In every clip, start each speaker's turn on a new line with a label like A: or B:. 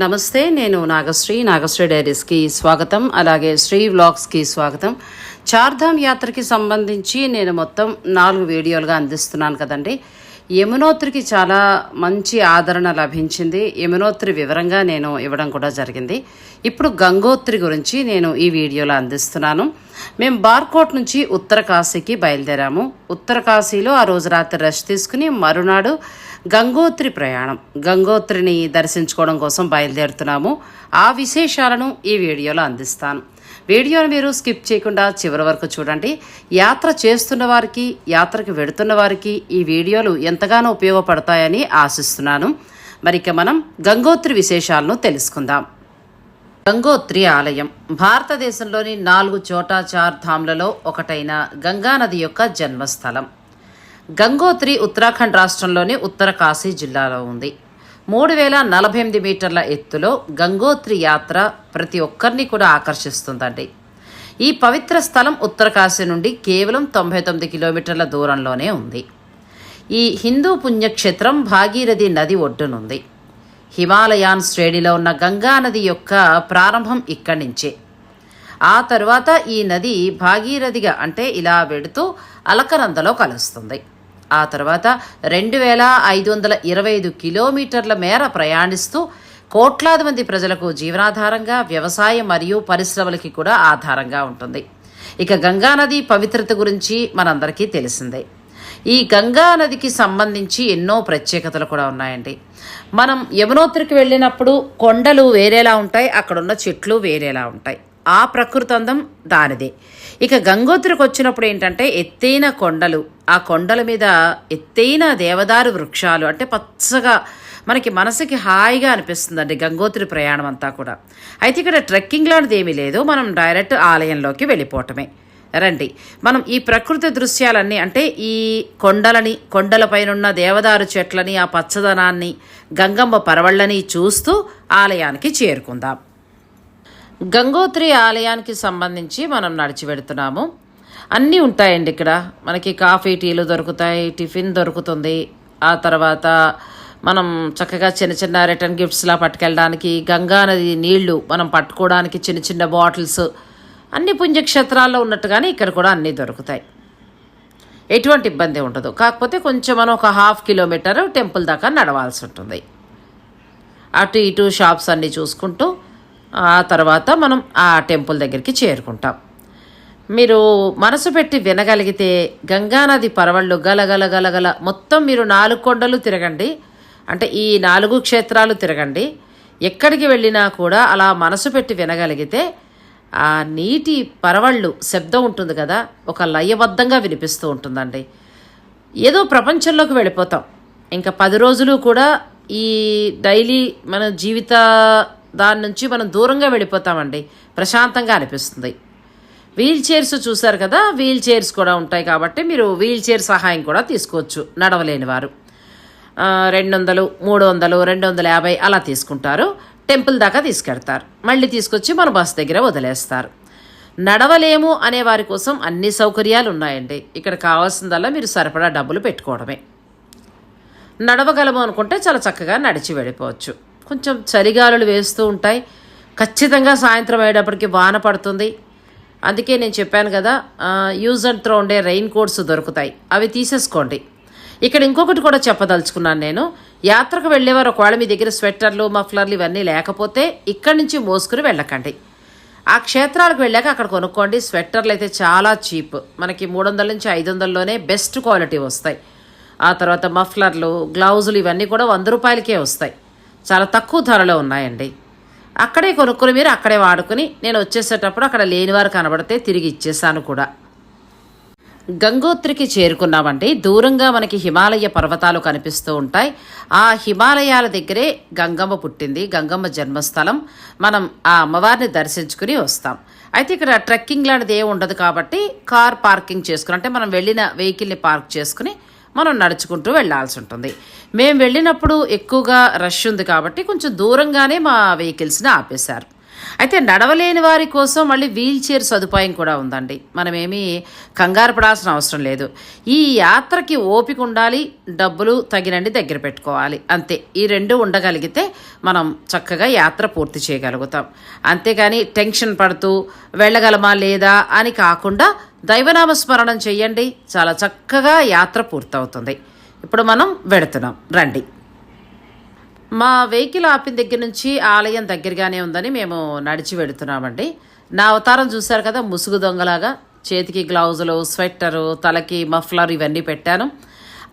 A: నమస్తే నేను నాగశ్రీ. నాగశ్రీ డైరీస్కి స్వాగతం. అలాగే శ్రీ వ్లాగ్స్కి స్వాగతం. చార్ధామ్ యాత్రకి సంబంధించి నేను మొత్తం నాలుగు వీడియోలుగా అందిస్తున్నాను కదండి. యమునోత్రికి చాలా మంచి ఆదరణ లభించింది. యమునోత్రి వివరంగా నేను ఇవ్వడం కూడా జరిగింది. ఇప్పుడు గంగోత్రి గురించి నేను ఈ వీడియోలో అందిస్తున్నాను. మేము బార్కోట్ నుంచి ఉత్తర కాశీకి బయలుదేరాము. ఉత్తర కాశీలో ఆ రోజు రాత్రి రెస్ట్ తీసుకుని మరునాడు గంగోత్రి ప్రయాణం. గంగోత్రిని దర్శించుకోవడం కోసం బయలుదేరుతున్నాము. ఆ విశేషాలను ఈ వీడియోలో అందిస్తాను. వీడియోను మీరు స్కిప్ చేయకుండా చివరి వరకు చూడండి. యాత్ర చేస్తున్న వారికి యాత్రకు వెడుతున్న వారికి ఈ వీడియోలు ఎంతగానో ఉపయోగపడతాయని ఆశిస్తున్నాను. మరిక మనం గంగోత్రి విశేషాలను తెలుసుకుందాం. గంగోత్రి ఆలయం. భారతదేశంలోని నాలుగు చోటా చార్ ధామ్లలో ఒకటైన గంగానది యొక్క జన్మస్థలం. గంగోత్రి ఉత్తరాఖండ్ రాష్ట్రంలోని ఉత్తర కాశీ జిల్లాలో ఉంది. మూడు వేల నలభై ఎనిమిది మీటర్ల ఎత్తులో గంగోత్రి యాత్ర ప్రతి ఒక్కరిని కూడా ఆకర్షిస్తుందండి. ఈ పవిత్ర స్థలం ఉత్తరకాశీ నుండి కేవలం తొంభై తొమ్మిది కిలోమీటర్ల దూరంలోనే ఉంది. ఈ హిందూ పుణ్యక్షేత్రం భాగీరథి నది ఒడ్డునుంది. హిమాలయాన్ శ్రేణిలో ఉన్న గంగా నది యొక్క ప్రారంభం ఇక్కడి నుంచే. ఆ తరువాత ఈ నది భాగీరథిగా అంటే ఇలా వెడుతూ అలకనందలో కలుస్తుంది. ఆ తర్వాత రెండు వేల ఐదు వందల ఇరవై ఐదు కిలోమీటర్ల మేర ప్రయాణిస్తూ కోట్లాది మంది ప్రజలకు జీవనాధారంగా వ్యవసాయం మరియు పరిశ్రమలకి కూడా ఆధారంగా ఉంటుంది. ఇక గంగానది పవిత్రత గురించి మనందరికీ తెలిసిందే. ఈ గంగా నదికి సంబంధించి ఎన్నో ప్రత్యేకతలు కూడా ఉన్నాయండి. మనం యమునోత్రికి వెళ్ళినప్పుడు కొండలు వేరేలా ఉంటాయి అక్కడున్న చెట్లు వేరేలా ఉంటాయి. ఆ ప్రకృతి అందం దానిదే. ఇక గంగోత్రికి వచ్చినప్పుడు ఏంటంటే ఎత్తైన కొండలు ఆ కొండల మీద ఎత్తైన దేవదారు వృక్షాలు అంటే పచ్చగా మనకి మనసుకి హాయిగా అనిపిస్తుందండి గంగోత్రి ప్రయాణం అంతా కూడా. అయితే ఇక్కడ ట్రెక్కింగ్ లాంటిది ఏమీ లేదు మనం డైరెక్ట్ ఆలయంలోకి వెళ్ళిపోవటమే. రండి. మనం ఈ ప్రకృతి దృశ్యాలన్నీ అంటే ఈ కొండలని కొండలపైనున్న దేవదారు చెట్లని ఆ పచ్చదనాన్ని గంగమ్మ పరవళ్ళని చూస్తూ ఆలయానికి చేరుకుందాం. గంగోత్రి ఆలయానికి సంబంధించి మనం నడిచి పెడుతున్నాము అన్నీ ఉంటాయండి ఇక్కడ. మనకి కాఫీ టీలు దొరుకుతాయి టిఫిన్ దొరుకుతుంది. ఆ తర్వాత మనం చక్కగా చిన్న చిన్న రిటర్న్ గిఫ్ట్స్లా పట్టుకెళ్ళడానికి గంగా నది నీళ్ళు మనం పట్టుకోవడానికి చిన్న చిన్న బాటిల్స్ అన్ని పుణ్యక్షేత్రాల్లో ఉన్నట్టుగానే ఇక్కడ కూడా అన్నీ దొరుకుతాయి. ఎటువంటి ఇబ్బంది ఉండదు. కాకపోతే కొంచెం మనం ఒక హాఫ్ కిలోమీటర్ టెంపుల్ దాకా నడవాల్సి ఉంటుంది. అటు ఇటు షాప్స్ అన్నీ చూసుకుంటూ ఆ తర్వాత మనం ఆ టెంపుల్ దగ్గరికి చేరుకుంటాం. మీరు మనసు పెట్టి వినగలిగితే గంగానది పరవళ్ళు గలగల గలగల మొత్తం మీరు నాలుగు కొండలు తిరగండి. అంటే ఈ నాలుగు క్షేత్రాలు తిరగండి. ఎక్కడికి వెళ్ళినా కూడా అలా మనసు పెట్టి వినగలిగితే ఆ నీటి పరవళ్ళు శబ్దం ఉంటుంది కదా ఒక లయబద్ధంగా వినిపిస్తూ ఉంటుందండి. ఏదో ప్రపంచంలోకి వెళ్ళిపోతాం. ఇంకా పది రోజులు కూడా ఈ డైలీ మన జీవిత దాని నుంచి మనం దూరంగా వెళ్ళిపోతామండి. ప్రశాంతంగా అనిపిస్తుంది. వీల్ చైర్స్ చూశారు కదా వీల్ చైర్స్ కూడా ఉంటాయి కాబట్టి మీరు వీల్ చైర్ సహాయం కూడా తీసుకోవచ్చు నడవలేని వారు. రెండు వందలు మూడు వందలు రెండు వందల యాభై అలా తీసుకుంటారు. టెంపుల్ దాకా తీసుకెడతారు మళ్ళీ తీసుకొచ్చి మన బస్ దగ్గర వదిలేస్తారు. నడవలేము అనే వారి కోసం అన్ని సౌకర్యాలు ఉన్నాయండి. ఇక్కడ కావాల్సిందల్లా మీరు సరిపడా డబ్బులు పెట్టుకోవడమే. నడవగలము అనుకుంటే చాలా చక్కగా నడిచి వెళ్ళిపోవచ్చు. కొంచెం చలిగాలులు వేస్తూ ఉంటాయి. ఖచ్చితంగా సాయంత్రం అయ్యేటప్పటికి వాన పడుతుంది. అందుకే నేను చెప్పాను కదా యూజ్ అండ్ త్రో ఉండే రెయిన్ కోట్స్ దొరుకుతాయి. అవి తీసేసుకోండి. ఇక్కడ ఇంకొకటి కూడా చెప్పదలుచుకున్నాను నేను. యాత్రకు వెళ్ళేవారు ఒకవేళ మీ దగ్గర స్వెట్టర్లు మఫ్లర్లు ఇవన్నీ లేకపోతే ఇక్కడి నుంచి మోసుకుని వెళ్ళకండి. ఆ క్షేత్రాలకు వెళ్ళాక అక్కడ కొనుక్కోండి. స్వెట్టర్లు అయితే చాలా చీప్. మనకి మూడు వందల నుంచి ఐదు వందల్లోనే బెస్ట్ క్వాలిటీ వస్తాయి. ఆ తర్వాత మఫ్లర్లు గ్లౌజులు ఇవన్నీ కూడా వంద రూపాయలకే వస్తాయి. చాలా తక్కువ ధరలో ఉన్నాయండి. అక్కడే కొనుక్కుని మీరు అక్కడే వాడుకుని నేను వచ్చేసేటప్పుడు అక్కడ లేనివారు కనబడితే తిరిగి ఇచ్చేసాను కూడా. గంగోత్రికి చేరుకున్నామండి. దూరంగా మనకి హిమాలయ పర్వతాలు కనిపిస్తూ ఉంటాయి. ఆ హిమాలయాల దగ్గరే గంగమ్మ పుట్టింది. గంగమ్మ జన్మస్థలం. మనం ఆ అమ్మవారిని దర్శించుకుని వస్తాం. అయితే ఇక్కడ ట్రెక్కింగ్ లాంటిది ఏమి ఉండదు కాబట్టి కార్ పార్కింగ్ చేసుకుని అంటే మనం వెళ్ళిన వెహికల్ని పార్క్ చేసుకుని మనం నడుచుకుంటూ వెళ్ళాల్సి ఉంటుంది మేము వెళ్ళినప్పుడు ఎక్కువగా రష్ ఉంది కాబట్టి కొంచెం దూరంగానే మా వెహికల్స్ని ఆపేశారు. అయితే నడవలేని వారి కోసం మళ్ళీ వీల్ చైర్ సదుపాయం కూడా ఉందండి. మనమేమీ కంగారు పడాల్సిన అవసరం లేదు. ఈ యాత్రకి ఓపిక ఉండాలి డబ్బులు తగినండి దగ్గర పెట్టుకోవాలి. అంతే. ఈ రెండు ఉండగలిగితే మనం చక్కగా యాత్ర పూర్తి చేయగలుగుతాం. అంతేగాని టెన్షన్ పడుతూ వెళ్ళగలమా లేదా అని కాకుండా దైవనామ స్మరణం చెయ్యండి చాలా చక్కగా యాత్ర పూర్తవుతుంది. ఇప్పుడు మనం వెడుతున్నాం రండి. మా వెహికల్ ఆపిన దగ్గర నుంచి ఆలయం దగ్గరగానే ఉందని మేము నడిచి వెడుతున్నామండి నా అవతారం చూశారు కదా ముసుగు దొంగలాగా. చేతికి గ్లౌజులు స్వెట్టరు తలకి మఫ్లర్ ఇవన్నీ పెట్టాను.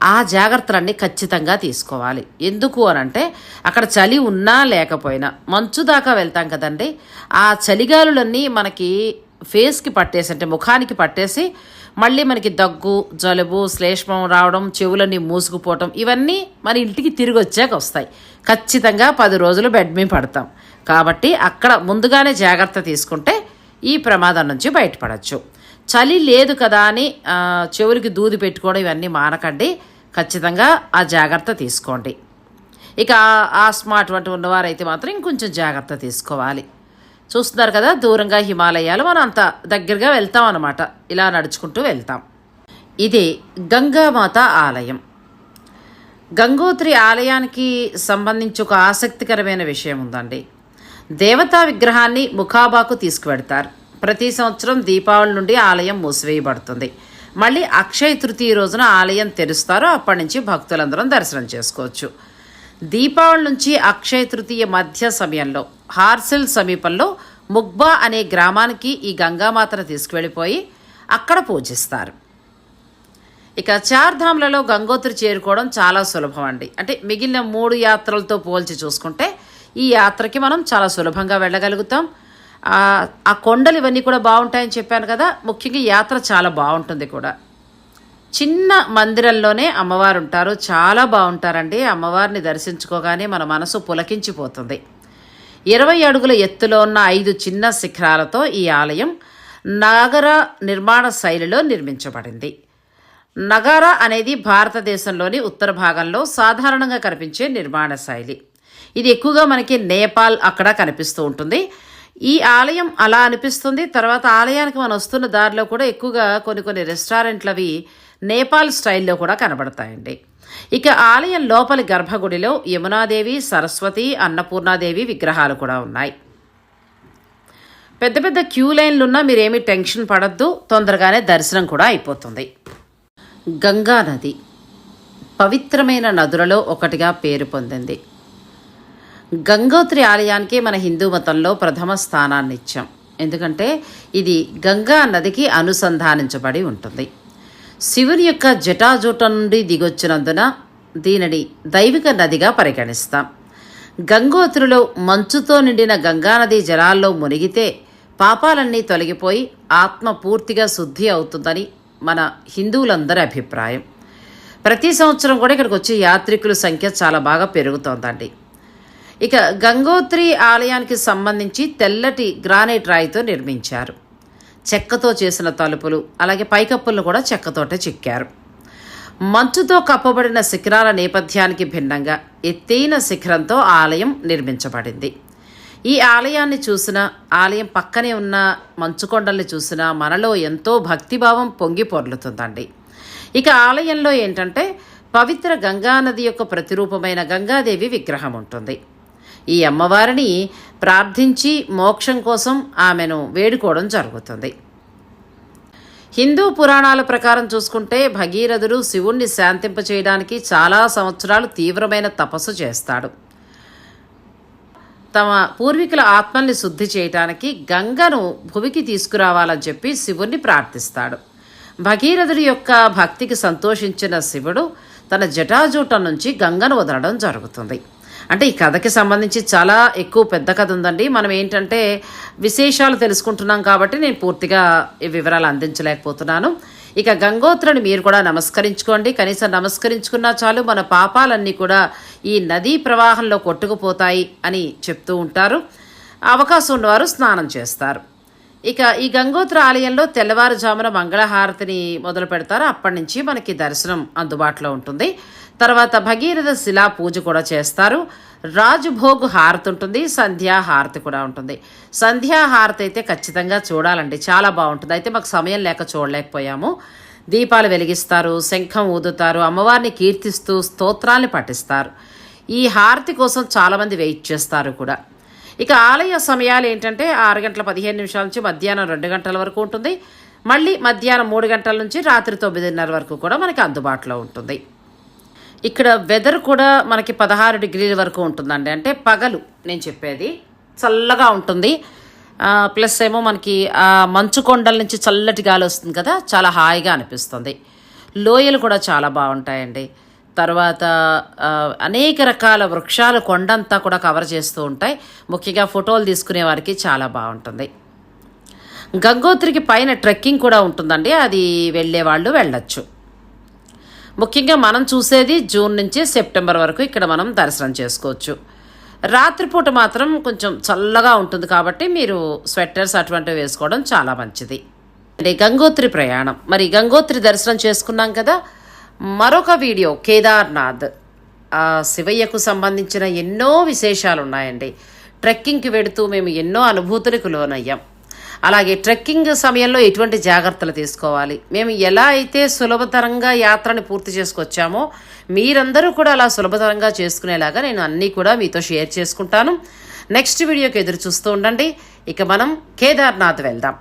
A: ఆ జాగ్రత్తలన్నీ ఖచ్చితంగా తీసుకోవాలి. ఎందుకు అనంటే అక్కడ చలి ఉన్నా లేకపోయినా. మంచు దాకా వెళ్తాం కదండి. ఆ చలిగాలులన్నీ మనకి ఫేస్కి పట్టేసి అంటే ముఖానికి పట్టేసి మళ్ళీ మనకి దగ్గు జలుబు శ్లేష్మం రావడం చెవులన్నీ మూసుకుపోవటం ఇవన్నీ మన ఇంటికి తిరిగి వచ్చాక వస్తాయి. ఖచ్చితంగా పది రోజులు బెడ్ మీద పడతాం. కాబట్టి అక్కడ ముందుగానే జాగ్రత్త తీసుకుంటే ఈ ప్రమాదం నుంచి బయటపడవచ్చు చలి లేదు కదా అని చెవులకి దూది పెట్టుకోవడం ఇవన్నీ మానకండి. ఖచ్చితంగా ఆ జాగ్రత్త తీసుకోండి. ఇక ఆ- ఆస్మా అటువంటి ఉన్నవారైతే మాత్రం ఇంకొంచెం జాగ్రత్త తీసుకోవాలి. చూస్తున్నారు కదా దూరంగా హిమాలయాలు. మనం అంత దగ్గరగా వెళ్తాం అనమాట ఇలా నడుచుకుంటూ వెళ్తాం. ఇది గంగామాత ఆలయం. గంగోత్రి ఆలయానికి సంబంధించి ఒక ఆసక్తికరమైన విషయం ఉందండి. దేవతా విగ్రహాన్ని ముఖాబాకు తీసుకువెడతారు. ప్రతి సంవత్సరం దీపావళి నుండి ఆలయం మూసివేయబడుతుంది. మళ్ళీ అక్షయ తృతీయ రోజున ఆలయం తెరుస్తారు. అప్పటి నుంచి భక్తులందరం దర్శనం చేసుకోవచ్చు. దీపావళి నుంచి అక్షయ తృతీయ మధ్య సమయంలో హార్సిల్ సమీపంలో ముగ్బా అనే గ్రామానికి ఈ గంగామాతను తీసుకువెళ్ళిపోయి అక్కడ పూజిస్తారు. ఇక చార్ధామ్లలో గంగోత్రి చేరుకోవడం చాలా సులభం అండి. అంటే మిగిలిన మూడు యాత్రలతో పోల్చి చూసుకుంటే ఈ యాత్రకి మనం చాలా సులభంగా వెళ్ళగలుగుతాం. ఆ కొండలు ఇవన్నీ కూడా బాగుంటాయని చెప్పాను కదా ముఖ్యంగా యాత్ర చాలా బాగుంటుంది కూడా. చిన్న మందిరంలోనే అమ్మవారు ఉంటారు చాలా బాగుంటారండి అమ్మవారిని దర్శించుకోగానే మన మనసు పులకించిపోతుంది. ఇరవై అడుగుల ఎత్తులో ఉన్న ఐదు చిన్న శిఖరాలతో ఈ ఆలయం నగర నిర్మాణ శైలిలో నిర్మించబడింది. నగర అనేది భారతదేశంలోని ఉత్తర భాగంలో సాధారణంగా కనిపించే నిర్మాణ శైలి. ఇది ఎక్కువగా మనకి నేపాల్ అక్కడ కనిపిస్తూ ఉంటుంది. ఈ ఆలయం అలా అనిపిస్తుంది. తర్వాత ఆలయానికి మనం వస్తున్న దారిలో కూడా ఎక్కువగా కొన్ని కొన్ని రెస్టారెంట్లు అవి నేపాల్ స్టైల్లో కూడా కనబడతాయండి. ఇక ఆలయం లోపలి గర్భగుడిలో యమునాదేవి సరస్వతి అన్నపూర్ణాదేవి విగ్రహాలు కూడా ఉన్నాయి. పెద్ద పెద్ద క్యూ లైన్లున్నా మీరేమీ టెన్షన్ పడద్దు తొందరగానే దర్శనం కూడా అయిపోతుంది. గంగా నది పవిత్రమైన నదులలో ఒకటిగా పేరు పొందింది. గంగోత్రి ఆలయానికి మన హిందూ మతంలో ప్రథమ స్థానాన్ని ఇచ్చాం ఎందుకంటే ఇది గంగా నదికి అనుసంధానించబడి ఉంటుంది. శివుని యొక్క జటాజూటం నుండి దిగొచ్చినందున దీనిని దైవిక నదిగా పరిగణిస్తాం. గంగోత్రిలో మంచుతో నిండిన గంగానది జలాల్లో మునిగితే పాపాలన్నీ తొలగిపోయి ఆత్మ పూర్తిగా శుద్ధి అవుతుందని మన హిందువులందరి అభిప్రాయం. ప్రతి సంవత్సరం కూడా ఇక్కడికి వచ్చే యాత్రికుల సంఖ్య చాలా బాగా పెరుగుతోందండి. ఇక గంగోత్రి ఆలయానికి సంబంధించి తెల్లటి గ్రానైట్ రాయితో నిర్మించారు. చెక్కతో చేసిన తలుపులు అలాగే పైకప్పులను కూడా చెక్కతోటే చిక్కారు. మంచుతో కప్పబడిన శిఖరాల నేపథ్యానికి భిన్నంగా ఎత్తైన శిఖరంతో ఆలయం నిర్మించబడింది. ఈ ఆలయాన్ని చూసిన ఆలయం పక్కనే ఉన్న మంచుకొండల్ని చూసిన మనలో ఎంతో భక్తిభావం పొంగి పొర్లుతుందండి. ఇక ఆలయంలో ఏంటంటే పవిత్ర గంగానది యొక్క ప్రతిరూపమైన గంగాదేవి విగ్రహం ఉంటుంది. ఈ అమ్మవారిని ప్రార్థించి మోక్షం కోసం ఆమెను వేడుకోవడం జరుగుతుంది. హిందూ పురాణాల ప్రకారం చూసుకుంటే భగీరథుడు శివుణ్ణి శాంతింపచేయడానికి చాలా సంవత్సరాలు తీవ్రమైన తపస్సు చేస్తాడు. తమ పూర్వీకుల ఆత్మల్ని శుద్ధి చేయటానికి గంగను భువికి తీసుకురావాలని చెప్పి శివుణ్ణి ప్రార్థిస్తాడు. భగీరథుడి యొక్క భక్తికి సంతోషించిన శివుడు తన జటాజూటం నుంచి గంగను వదలడం జరుగుతుంది. అంటే ఈ కథకి సంబంధించి చాలా ఎక్కువ పెద్ద కథ ఉందండి. మనం ఏంటంటే విశేషాలు తెలుసుకుంటున్నాం కాబట్టి నేను పూర్తిగా ఈ వివరాలు అందించలేకపోతున్నాను. ఇక గంగోత్రుని మీరు కూడా నమస్కరించుకోండి. కనీసం నమస్కరించుకున్నా చాలు మన పాపాలన్నీ కూడా ఈ నదీ ప్రవాహంలో కొట్టుకుపోతాయి అని చెప్తూ ఉంటారు. అవకాశం ఉన్నవారు స్నానం చేస్తారు. ఇక ఈ గంగోత్ర ఆలయంలో తెల్లవారుజామున మంగళహారతిని మొదలు పెడతారు. అప్పటి నుంచి మనకి దర్శనం అందుబాటులో ఉంటుంది. తర్వాత భగీరథ శిలా పూజ కూడా చేస్తారు. రాజభోగ్ హారతి ఉంటుంది. సంధ్యా హారతి కూడా ఉంటుంది. సంధ్యా హారతి అయితే ఖచ్చితంగా చూడాలండి. చాలా బాగుంటుంది. అయితే మాకు సమయం లేక చూడలేకపోయాము. దీపాలు వెలిగిస్తారు శంఖం ఊదుతారు అమ్మవారిని కీర్తిస్తూ స్తోత్రాల్ని పఠిస్తారు. ఈ హారతి కోసం చాలామంది వెయిట్ చేస్తారు కూడా. ఇక ఆలయ సమయాలు ఏంటంటే ఆరు గంటల పదిహేను నిమిషాల నుంచి మధ్యాహ్నం రెండు గంటల వరకు ఉంటుంది. మళ్ళీ మధ్యాహ్నం మూడు గంటల నుంచి రాత్రి తొమ్మిదిన్నర వరకు కూడా మనకి అందుబాటులో ఉంటుంది. ఇక్కడ వెదర్ కూడా మనకి పదహారు డిగ్రీల వరకు ఉంటుందండి. అంటే పగలు నేను చెప్పేది చల్లగా ఉంటుంది. ప్లస్ ఏమో మనకి ఆ మంచు కొండల నుంచి చల్లటి గాలి వస్తుంది కదా చాలా హాయిగా అనిపిస్తుంది. లోయలు కూడా చాలా బాగుంటాయండి. తర్వాత అనేక రకాల వృక్షాలు కొండంతా కూడా కవర్ చేస్తూ ఉంటాయి. ముఖ్యంగా ఫోటోలు తీసుకునే వారికి చాలా బాగుంటుంది. గంగోత్రికి పైన ట్రెక్కింగ్ కూడా ఉంటుందండి. అది వెళ్ళే వాళ్ళు వెళ్ళచ్చు. ముఖ్యంగా మనం చూసేది జూన్ నుంచి సెప్టెంబర్ వరకు ఇక్కడ మనం దర్శనం చేసుకోవచ్చు. రాత్రిపూట మాత్రం కొంచెం చల్లగా ఉంటుంది కాబట్టి మీరు స్వెటర్స్ అటువంటివి వేసుకోవడం చాలా మంచిది. అంటే గంగోత్రి ప్రయాణం. మరి గంగోత్రి దర్శనం చేసుకున్నాం కదా మరొక వీడియో కేదార్నాథ్. శివయ్యకు సంబంధించిన ఎన్నో విశేషాలు ఉన్నాయండి ట్రెక్కింగ్కి వెడుతూ మేము ఎన్నో అనుభూతులకు లోనయ్యాం. అలాగే ట్రెక్కింగ్ సమయంలో ఎటువంటి జాగ్రత్తలు తీసుకోవాలి? మేము ఎలా అయితే సులభతరంగా యాత్రని పూర్తి చేసుకొచ్చామో మీరందరూ కూడా అలా సులభతరంగా చేసుకునేలాగా నేను అన్నీ కూడా మీతో షేర్ చేసుకుంటాను. నెక్స్ట్ వీడియోకి ఎదురు చూస్తూ ఉండండి. ఇక మనం కేదార్నాథ్ వెళ్దాం.